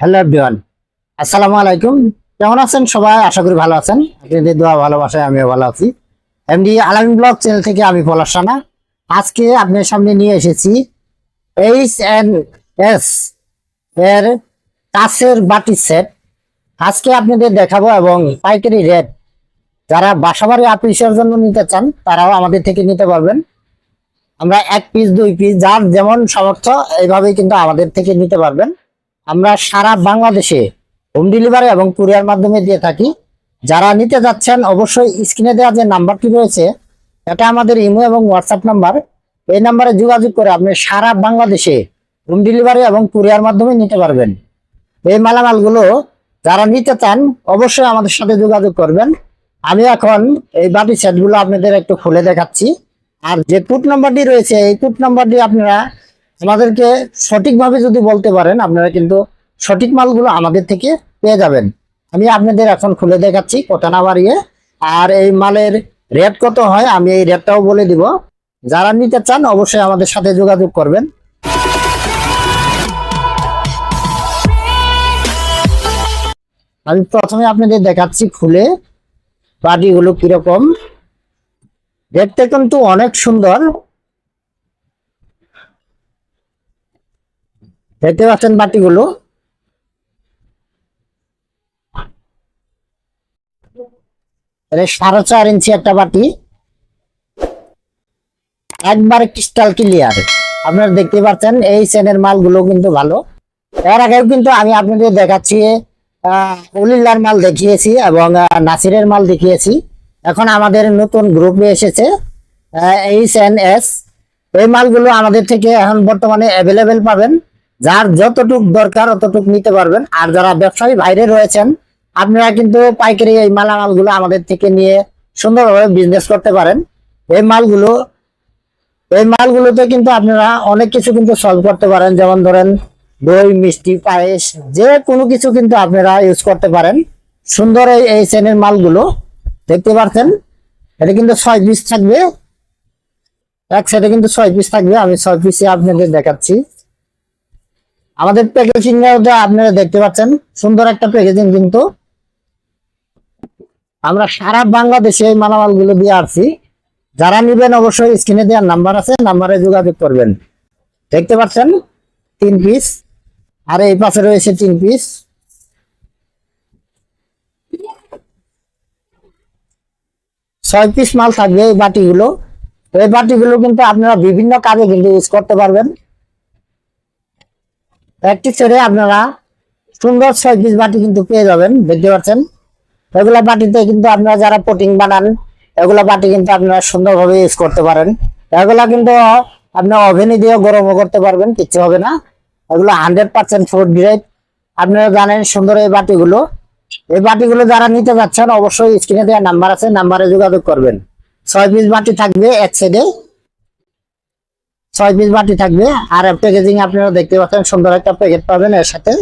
Hello everyone, আসসালামু আলাইকুম। কেমন আছেন সবাই? আশা করি ভালো আছেন। আপনাদের দোয়া ভালোবাসায় আমিও ভালো আছি। এমডি আলামিন ব্লগ চ্যানেল থেকে আমি পলাশ রানা আজকে আপনার সামনে নিয়ে এসেছি এইচ এন এস এর কাছের বাটি সেট। আজকে আপনাদের দেখাবো এবং পাইকারি রেট। যারা বাসাবাড়ি আপিসের জন্য নিতে চান, তারাও আমাদের থেকে নিতে পারবেন। আমরা এক পিস দুই পিস যার যেমন সামর্থ্য, এইভাবেই কিন্তু আমাদের থেকে নিতে পারবেন। আমরা সারা বাংলাদেশে হোম ডেলিভারি এবং কুরিয়ার মাধ্যমে দিয়ে থাকি। যারা নিতে যাচ্ছেন, অবশ্যই স্ক্রিনে দেওয়া যে নাম্বারটি রয়েছে, এটা আমাদের ইমো এবং হোয়াটসঅ্যাপ নাম্বার এই নাম্বারে যোগাযোগ করে আপনি সারা বাংলাদেশে হোম ডেলিভারি এবং কুরিয়ার মাধ্যমে নিতে পারবেন। এই মালামালগুলো যারা নিতে চান, অবশ্যই আমাদের সাথে যোগাযোগ করবেন। আমি এখন এই বাটি সেটগুলো আপনাদের একটু খুলে দেখাচ্ছি। আর যে কুট নাম্বারটি রয়েছে, এই কুট নাম্বারটি আপনারা আমাদেরকে সঠিকভাবে যদি বলতে পারেন, আপনারা কিন্তু সঠিক মালগুলো আমাদের থেকে পেয়ে যাবেন। আমি আপনাদের এখন খুলে দেখাচ্ছি কথা না বাড়িয়ে। আর এই মালের রেট কত হয়, আমি এই রেটটাও বলে দিব। যারা নিতে চান, অবশ্যই আমাদের সাথে যোগাযোগ করবেন। আমি প্রথমে আপনাদের দেখাচ্ছি খুলে পাটিগুলো কীরকম। দেখতে কিন্তু অনেক সুন্দর। দেখতে পাচ্ছেন বাটিগুলো। সাড়ে চার ইঞ্চি একটা বাটি। একবার ক্রিস্টাল ক্লিয়ার আপনারা দেখতে পাচ্ছেন, এই চেনের মালগুলো কিন্তু ভালো। এর আগেও কিন্তু আমি আপনাদের দেখাচ্ছি উলিল্লার মাল দেখিয়েছি এবং নাসিরের মাল দেখিয়েছি। এখন আমাদের নতুন গ্রুপে এসেছে এইচ এন এস এই মালগুলো আমাদের থেকে এখন বর্তমানে অ্যাভেলেবেল পাবেন। যার যতটুক দরকার অতটুক নিতে পারবেন। আর যারা ব্যবসায়ী বাইরে রয়েছেন, আপনারা কিন্তু পাইকারি এই মালামালগুলো আমাদের থেকে নিয়ে সুন্দরভাবে বিজনেস করতে পারেন। এই মালগুলো, এই মালগুলোতে কিন্তু আপনারা অনেক কিছু কিন্তু সলভ করতে পারেন। যেমন ধরেন, দই, মিষ্টি, পায়েস, যে কোনো কিছু কিন্তু আপনারা ইউজ করতে পারেন। সুন্দর এই চেনের মালগুলো, দেখতে পাচ্ছেন? এটা কিন্তু ছয় পিস থাকবে। এক সাইডে কিন্তু ছয় পিস থাকবে। আমি ছয় পিসে আপনাদের দেখাচ্ছি। আমাদের প্যাকেজিং আপনারা দেখতে পাচ্ছেন, সুন্দর একটা প্যাকেজিং কিন্তু। আমরা সারা বাংলাদেশে এই মালামালগুলো দিয়ে আসছি। যারা নিবেন অবশ্যই স্ক্রিনে দেওয়ার নাম্বার আছে নাম্বারে যোগাযোগ করবেন। দেখতে পাচ্ছেন, তিন পিস আর এই পাশে রয়েছে তিন পিস ছয় পিস মাল থাকবে এই বাটিগুলো। এই বাটিগুলো কিন্তু আপনারা বিভিন্ন কাজে কিন্তু ইউজ করতে পারবেন। একটি ছেড়ে আপনারা সুন্দর ছয় পিস বাটি কিন্তু পেয়ে যাবেন দেখতে পাচ্ছেন এগুলা বাটিতে কিন্তু আপনারা যারা পোটিং বানান, এগুলা বাটি কিন্তু আপনারা সুন্দরভাবে ইউজ করতে পারেন। এগুলা কিন্তু আপনার ওভেনে দিয়ে গরমও করতে পারবেন, কিচ্ছু হবে না। এগুলো হান্ড্রেড পার্সেন্ট ফুড গ্রেড আপনারা জানেন সুন্দর এই বাটিগুলো। এই বাটিগুলো যারা নিতে যাচ্ছেন, অবশ্যই স্ক্রিনে দেওয়া নাম্বার আছে নাম্বারে যোগাযোগ করবেন। ছয় পিস বাটি থাকবে এক সাইডে ছয় পিস বাটি থাকবে, আর প্যাকেজিং আপনারা দেখতে পাচ্ছেন, সুন্দর একটা প্যাকেট পাবেন এর সাথে।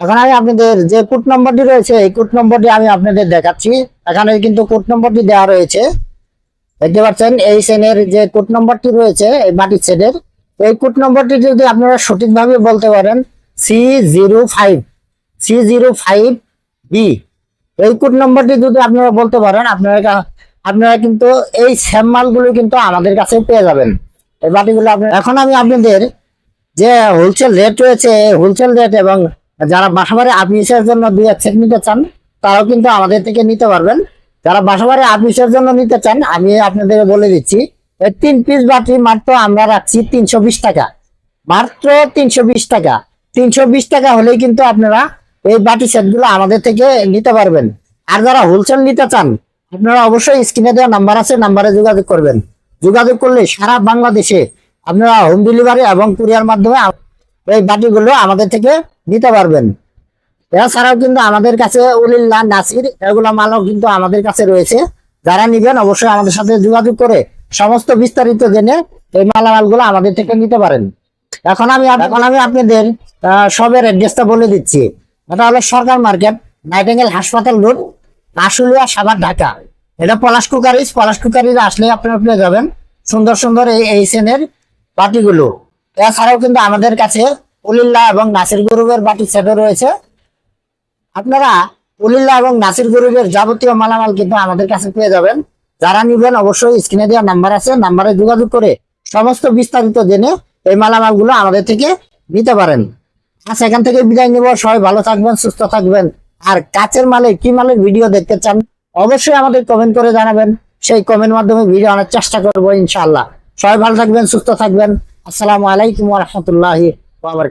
এখন আমি আপনাদের যে কোড নম্বরটি রয়েছে, এই কোড নম্বরটি আমি আপনাদের দেখাচ্ছি। এখানে কিন্তু কোড নম্বরটি দেওয়া রয়েছে। দেখতে পাচ্ছেন, এই সেনের যে কোড নম্বরটি রয়েছে, এই মাটির সেটের এই কোড নম্বরটি যদি আপনারা সঠিকভাবে বলতে পারেন C zero five C zero five B এই কোড নম্বরটি যদি আপনারা বলতে পারেন, আপনারা আপনারা কিন্তু এই স্যাম মালগুলো কিন্তু আমাদের কাছে পেয়ে যাবেন। এই বাটিগুলো আপনার এখন আমি আপনাদের যে হোলসেল রেট রয়েছে হোলসেল রেট এবং যারা বাসাবাড়ি আপিসের জন্য দুই এক সেট নিতে চান, তারাও কিন্তু আমাদের থেকে নিতে পারবেন। যারা বাসাবাড়ি আপিসের জন্য নিতে চান, আমি আপনাদের বলে দিচ্ছি, এই তিন পিস বাটি মাত্র আমরা রাখছি তিনশো বিশ টাকা। মাত্র তিনশো বিশ টাকা। তিনশো বিশ টাকা হলেই কিন্তু আপনারা এই বাটি সেটগুলো আমাদের থেকে নিতে পারবেন। আর যারা হোলসেল নিতে চান, আপনারা অবশ্যই স্ক্রিনে দেওয়া নাম্বার আছে নাম্বারে যোগাযোগ করবেন। যোগাযোগ করলে সারা বাংলাদেশে আপনারা হোম ডেলিভারি এবং কুরিয়ার মাধ্যমে এই বাটিগুলো আমাদের থেকে নিতে পারবেন। এছাড়াও কিন্তু আমাদের কাছে উলিল্লা, নাসির এগুলো মালও কিন্তু আমাদের কাছে রয়েছে। যারা নিবেন অবশ্যই আমাদের সাথে যোগাযোগ করে সমস্ত বিস্তারিত জেনে এই মালামালগুলো আমাদের থেকে নিতে পারেন। এখন আমি এখন আমি আপনাদের সবের অ্যাড্রেসটা বলে দিচ্ছি। এটা হলো সরকার মার্কেট, নাইটেঙ্গেল হাসপাতাল রোড আশুলিয়া সাবার ঢাকা। এটা পলাশ কুকারিজ পলাশ কুকারিজ আসলে আপনারা পেয়ে যাবেন সুন্দর সুন্দর এই এই শ্রেণির বাটিগুলো। এছাড়াও কিন্তু আমাদের কাছে উলিল্লা এবং নাসির গ্রুপের বাটি সেটও রয়েছে। আপনারা উলিল্লা এবং নাসির গ্রুপের যাবতীয় মালামাল কিন্তু আমাদের কাছে পেয়ে যাবেন। যারা নিবেন অবশ্যই স্ক্রিনে দেওয়া নাম্বার আছে, নাম্বারে যোগাযোগ করে সমস্ত বিস্তারিত জেনে এই মালামালগুলো আমাদের থেকে নিতে পারেন। আচ্ছা এখান থেকে বিদায় নিব। সবাই ভালো থাকবেন, সুস্থ থাকবেন। আর কাচের মালে কি মালের ভিডিও দেখতে চান, অবশ্যই আমাদের কমেন্ট করে জানাবেন। সেই কমেন্ট মাধ্যমে ভিডিও আনার চেষ্টা করব ইনশাল্লাহ সবাই ভালো থাকবেন, সুস্থ থাকবেন। আসসালামু আলাইকুম রহমতুল্লাহি